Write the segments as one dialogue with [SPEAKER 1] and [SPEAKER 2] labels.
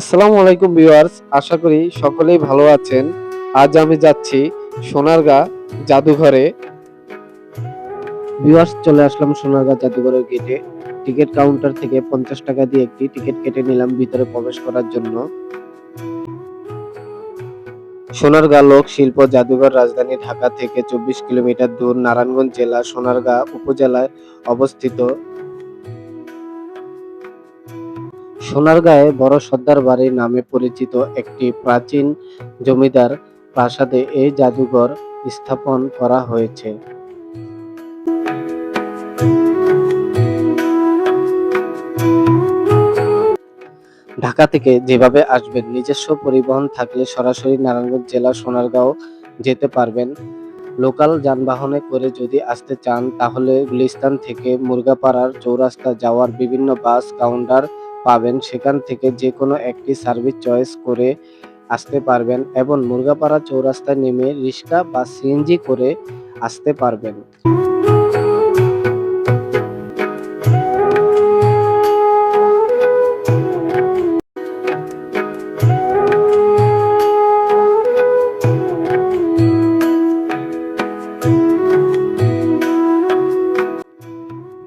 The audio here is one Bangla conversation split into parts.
[SPEAKER 1] আসসালামু আলাইকুম ভিউয়ার্স, আশা করি সকলেই ভালো আছেন। আজ আমি যাচ্ছি সোনারগাঁ জাদুঘরে। ভিউয়ার্স, চলে আসলাম সোনারগাঁ জাদুঘরের গেটে টিকিট কাউন্টার থেকে পঞ্চাশ টাকা দিয়ে একটি টিকিট কেটে নিলাম ভিতরে প্রবেশ করার জন্য। সোনারগাঁ লোক শিল্প জাদুঘর রাজধানী ঢাকা থেকে চব্বিশ কিলোমিটার দূর নারায়ণগঞ্জ জেলা সোনারগাঁ উপজেলায় অবস্থিত। সোনারগাঁয়ে বড় সর্দার বাড়ি নামে পরিচিত একটি প্রাচীন জমিদার প্রাসাদে এই জাদুঘর স্থাপন করা হয়েছে। ঢাকা থেকে যেভাবে আসবেন, নিজস্ব পরিবহন থাকলে সরাসরি নারায়ণগঞ্জ জেলা সোনারগাঁও যেতে পারবেন। লোকাল যানবাহনে করে যদি আসতে চান, তাহলে গুলিস্তান থেকে মুরগাপাড়ার চৌরাস্তা যাওয়ার বিভিন্ন বাস, কাউন্টার পাবেন, সেখান থেকে যে কোনো একটি সার্ভিস চয়েস করে আসতে পারবেন এবং মুরগাপাড়া চৌরাস্তায় নেমে রিক্সা বা সিএনজি করে আসতে পারবেন।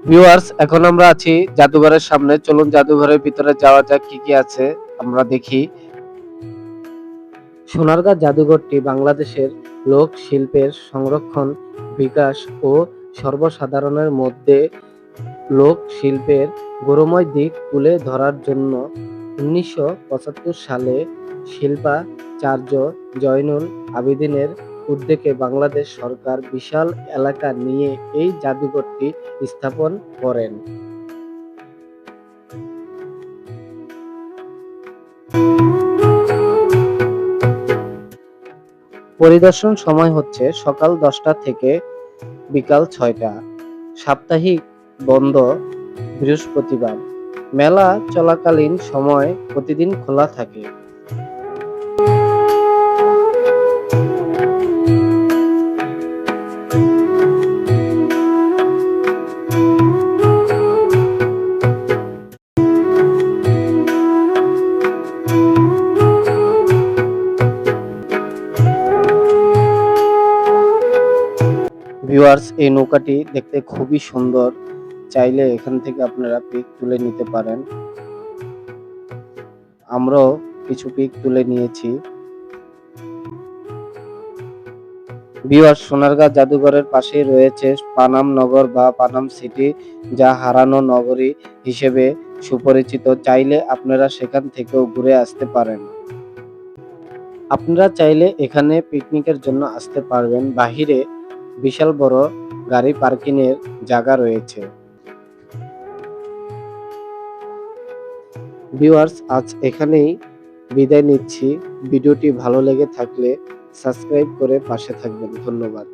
[SPEAKER 1] ভিউয়ার্স এখন আমরা আছি জাদুঘরের সামনে। চলুন জাদুঘরের ভিতরে যাওয়া যাক, কি কি আছে আমরা দেখি। সোনারগাঁ জাদুঘরটি বাংলাদেশের লোক শিল্পের সংরক্ষণ, বিকাশ ও সর্বসাধারণের মধ্যে লোক শিল্পের গৌরবময় দিক তুলে ধরার জন্য উনিশশো পঁচাত্তর সালে শিল্পাচার্য জয়নুল আবেদিনের উদ্যোগে বাংলাদেশ সরকার বিশাল এলাকা নিয়ে এই জাদুঘরটি স্থাপন করেন। পরিদর্শন সময় হচ্ছে সকাল দশটা থেকে বিকাল ছয়টা। সাপ্তাহিক বন্ধ বৃহস্পতিবার। মেলা চলাকালীন সময় প্রতিদিন খোলা থাকে। ভিউয়ার্স এই নৌকাটি দেখতে খুবই সুন্দর। চাইলে এখান থেকে আপনারা পিক তুলে নিতে পারেন। আমরাও কিছু পিক তুলে নিয়েছি। ভিউয়ার্স সোনারগাঁ জাদুঘরের পাশেই রয়েছে পানাম নগর বা পানাম সিটি যা হারানো নগরী হিসেবে সুপরিচিত। চাইলে আপনারা সেখান থেকেও ঘুরে আসতে পারেন। আপনারা চাইলে এখানে পিকনিকের জন্য আসতে পারবেন। বাহিরে বিশাল বড় গাড়ি পার্কিংয়ের জায়গা রয়েছে। ভিউয়ার্স, আজ এখানেই বিদায় নিচ্ছি। ভিডিওটি ভালো লেগে থাকলে সাবস্ক্রাইব করে পাশে থাকবেন। ধন্যবাদ।